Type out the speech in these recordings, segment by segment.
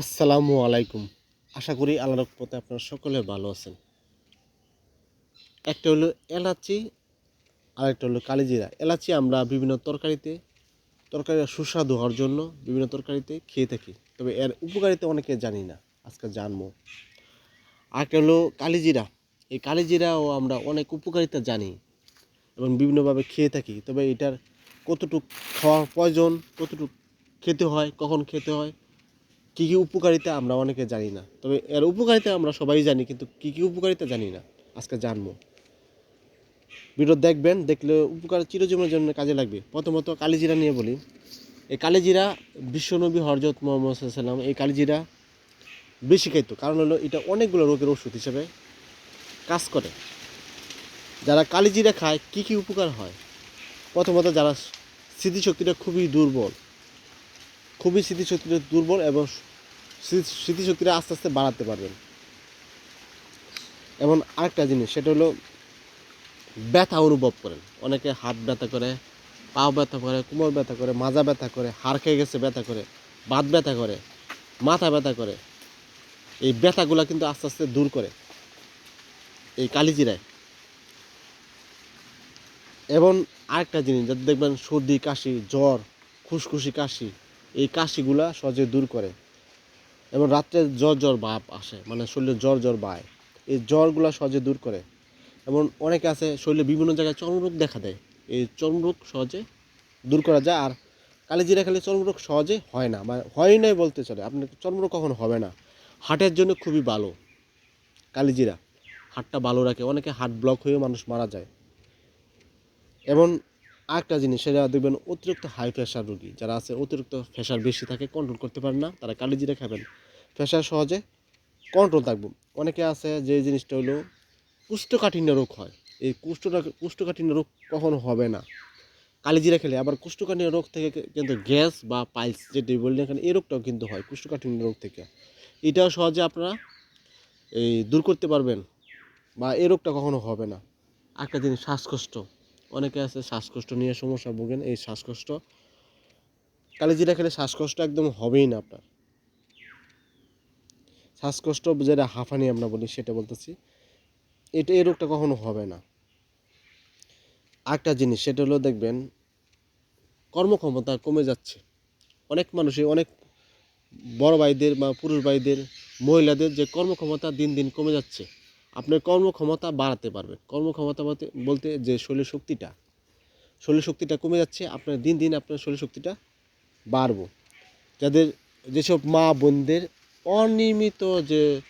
আসসালামু আলাইকুম। আশা করি আল্লাহর পথে আপনারা সকলে ভালো আছেন। একটা হলো এলাচি আর একটা হলো কালিজিরা। এলাচি আমরা বিভিন্ন তরকারিতে, তরকারি সুস্বাদু হওয়ার জন্য বিভিন্ন তরকারিতে খেয়ে থাকি। তবে এর উপকারিতা অনেকে জানি না, আজকে জানব। আরেকটা হলো কালিজিরা। এই কালিজিরাও আমরা অনেক উপকারিতা জানি এবং বিভিন্নভাবে খেয়ে থাকি। তবে এটার কতটুক খাওয়া প্রয়োজন, কতটুক খেতে হয়, কখন খেতে হয় কী কী উপকারিতা আমরা অনেকে জানি না। তবে এর উপকারিতা আমরা সবাই জানি, কিন্তু কী কী উপকারিতা জানি না। আজকে জানব। ভিডিও দেখবেন, দেখলে উপকার চিরজীবনের জন্য কাজে লাগবে। প্রথমত কালিজিরা নিয়ে বলি। এই কালিজিরা বিশ্বনবী হরজত মোহাম্মদ সাল্লাম এই কালিজিরা বেশি খাইত কারণ হলো এটা অনেকগুলো রোগের ওষুধ হিসেবে কাজ করে। যারা কালিজিরা খায়, কী কী উপকার হয়? প্রথমত যারা স্মৃতিশক্তিটা খুবই দুর্বল খুবই স্মৃতিশক্তিটা দুর্বল এবং স্মৃতি- স্মৃতিশক্তিটা আস্তে আস্তে বাড়াতে পারবেন। এবং আরেকটা জিনিস, সেটা হলো ব্যথা অনুভব করেন। অনেকে হাত ব্যথা করে পা ব্যথা করে, কোমর ব্যথা করে, মাজা ব্যথা করে, হাড় খেয়ে গেছে ব্যথা করে, বাত ব্যথা করে, মাথা ব্যথা করে। এই ব্যথাগুলো কিন্তু আস্তে আস্তে দূর করে। এই কালিজিরায়। এবং আরেকটা জিনিস যাতে দেখবেন সর্দি, কাশি, জ্বর খুশখুশি কাশি এই কাশিগুলা সহজে দূর করে। এবং রাত্রে জ্বর জ্বর ভাব আসে মানে শরীরে জ্বর জ্বর বায় এই জ্বরগুলা সহজে দূর করে। এবং অনেকে আছে, শরীরে বিভিন্ন জায়গায় চর্মরোগ দেখা দেয়। এই চর্মরোগ সহজে দূর করা যায়। আর কালিজিরা খেলে চর্মরোগ সহজে হয় না মানে হয় নাই বলতে চলে। আপনার চর্মরোগ কখনো হবে না। হার্টের জন্য খুবই ভালো কালিজিরা। হার্টটা ভালো রাখে। অনেকে হার্ট ব্লক হয়েও মানুষ মারা যায়। এবং আরেকটা জিনিস, সেটা দেখবেন অতিরিক্ত হাই প্রেশার রোগী যারা আছে, অতিরিক্ত প্রেশার বেশি থাকে কন্ট্রোল করতে পারেন না, তারা কালি কালিজিরা খাবেন। প্রেশার সহজে কন্ট্রোল থাকব। অনেকে আছে যে জিনিসটা হলো কুষ্ঠকাঠিন্য রোগ হয়। এই কুষ্ঠটা, কুষ্ঠকাঠিন্য রোগ কখনো হবে না। কালি কালিজিরা খেলে আবার কুষ্ঠকাঠিন্য রোগ থেকে কিন্তু গ্যাস বা পাইলস যেটি বললেন এখানে, এই রোগটাও কিন্তু হয় কুষ্ঠকাঠিন্য রোগ থেকে। এটাও সহজে আপনারা এই দূর করতে পারবেন বা এই রোগটা কখনো হবে না। একটা জিনিস, শ্বাসকষ্ট। অনেকে আছে শ্বাসকষ্ট নিয়ে সমস্যা ভোগেন, এই শ্বাসকষ্ট, কালিজিরা খেলে শ্বাসকষ্ট একদম হবেই না আপনার। শ্বাসকষ্ট যেটা হাঁফানি আমরা বলি সেটা বলতেছি, এটা এই রোগটা কখনো হবে না। একটা জিনিস, সেটা হলো দেখবেন, কর্মক্ষমতা কমে যাচ্ছে। অনেক মানুষই, অনেক বড় ভাইদের বা পুরুষ ভাইদের, মহিলাদের যে কর্মক্ষমতা দিন দিন কমে যাচ্ছে। আপনার কর্মক্ষমতা বাড়াতে পারবেন কর্মক্ষমতা বলতে যে শরীর শক্তিটা শরীর শক্তিটা কমে যাচ্ছে, আপনার দিন দিন আপনার শরীর শক্তিটা বাড়বো। যাদের যেসব মা বোনদের অনিয়মিত যে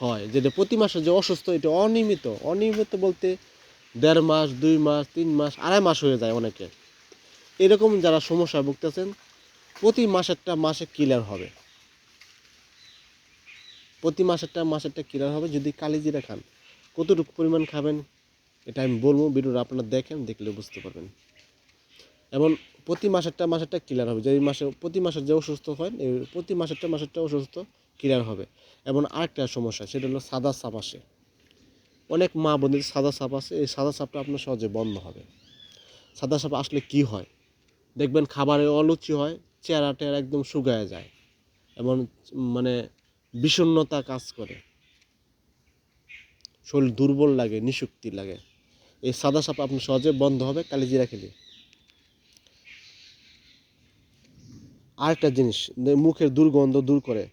হয়, যেটা প্রতি মাসে যে অসুস্থ, এটা অনিয়মিত। অনিয়মিত বলতে দেড় মাস, দুই মাস, তিন মাস, আড়াই মাস হয়ে যায় অনেকের। এরকম যারা সমস্যায় ভুগতেছেন, প্রতি মাসেরটা মাসে ক্লিয়ার হবে। প্রতি মাসেরটা মাসেরটা ক্লিয়ার হবে? যদি কালিজিরা খান, কতটুকু পরিমাণ খাবেন? এটা আমি বলব, ভিডিওটা আপনারা দেখেন, দেখলে বুঝতে পারবেন। এবং প্রতি মাসেরটা মাসেরটা ক্লিয়ার হবে? যে মাসে, প্রতি মাসে যে অসুস্থ হয়, এই প্রতি মাসেরটা মাসেরটা অসুস্থ ক্লিয়ার হবে? এবং আরেকটা সমস্যা, সেটা হলো সাদা সাপ আসে। অনেক মা বোনদের সাদা সাপ আছে এই সাদা সাপটা আপনার সহজে বন্ধ হবে। সাদা সাপ আসলে কি হয়? দেখবেন খাবারে অলুচি হয় চেহারা টেহারা একদম শুকায় যায়। এবং মানে বিষণ্ণতা কাজ করে। শরীর দুর্বল লাগে নিশক্তি লাগে। এই সাদা সাপ আপনি সহজে বন্ধ হবে, কালিজিরা খেলে। আরেকটা জিনিস মুখের দুর্গন্ধ দূর করে।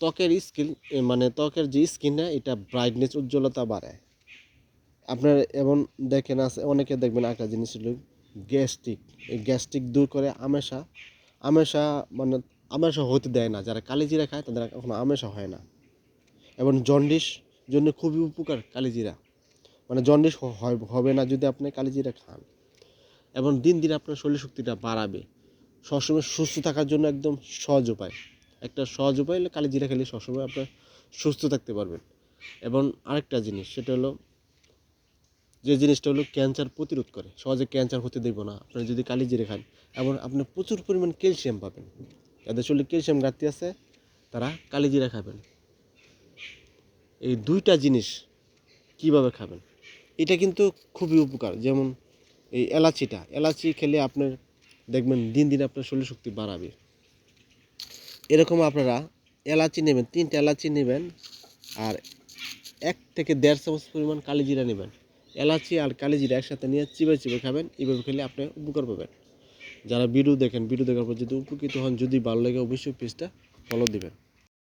ত্বকের স্কিন মানে ত্বকের যে স্কিনটা এটা ব্রাইটনেস উজ্জ্বলতা বাড়ায়। আপনার এবং দেখেন, আছে, অনেকে দেখবেন একটা জিনিস হলো গ্যাস্ট্রিক এই গ্যাস্ট্রিক দূর করে আমেশা। আমেশা মানে আমেশা হতে দেয় না। যারা কালিজিরা খায়, তাদের কখনো আমেশা হয় না। এবং জন্ডিস জন্য খুবই উপকার কালিজিরা। মানে জন্ডিস হবে না যদি আপনি কালিজিরা খান। এবং দিন দিন আপনার শরীর শক্তিটা বাড়াবে। সবসময় সুস্থ থাকার জন্য একদম সহজ উপায়। একটা সহজ উপায় হলে কালিজিরা খেলে সবসময় আপনার সুস্থ থাকতে পারবেন। এবং আরেকটা জিনিস, সেটা হলো যে জিনিসটা হলো ক্যান্সার প্রতিরোধ করে। সহজে ক্যান্সার হতে দেবো না। আপনি যদি কালিজিরে খান, এবং আপনি প্রচুর পরিমাণ ক্যালসিয়াম পাবেন। যাদের শরীরে ক্যালসিয়াম ঘাটতি আছে? তারা কালিজিরা খাবেন। এই দুইটা জিনিস কীভাবে খাবেন? এটা কিন্তু খুবই উপকার। যেমন এই এলাচিটা। এলাচি খেলে আপনার দেখবেন দিন দিন আপনার শরীর শক্তি বাড়াবে। এরকম আপনারা এলাচি নেবেন, তিনটা এলাচি নেবেন আর এক থেকে দেড় চামচ পরিমাণ কালিজিরা নেবেন। এলাচি আর কালিজিরা একসাথে নিয়ে চিবে চিবে খাবেন। এইভাবে খেলে আপনি উপকার পাবেন। যারা ভিডিও দেখেন ভিডিও দেখার পর যদি উপকৃত হন, যদি ভালো লাগে অবশ্যই পেজটা ফলো দিবেন।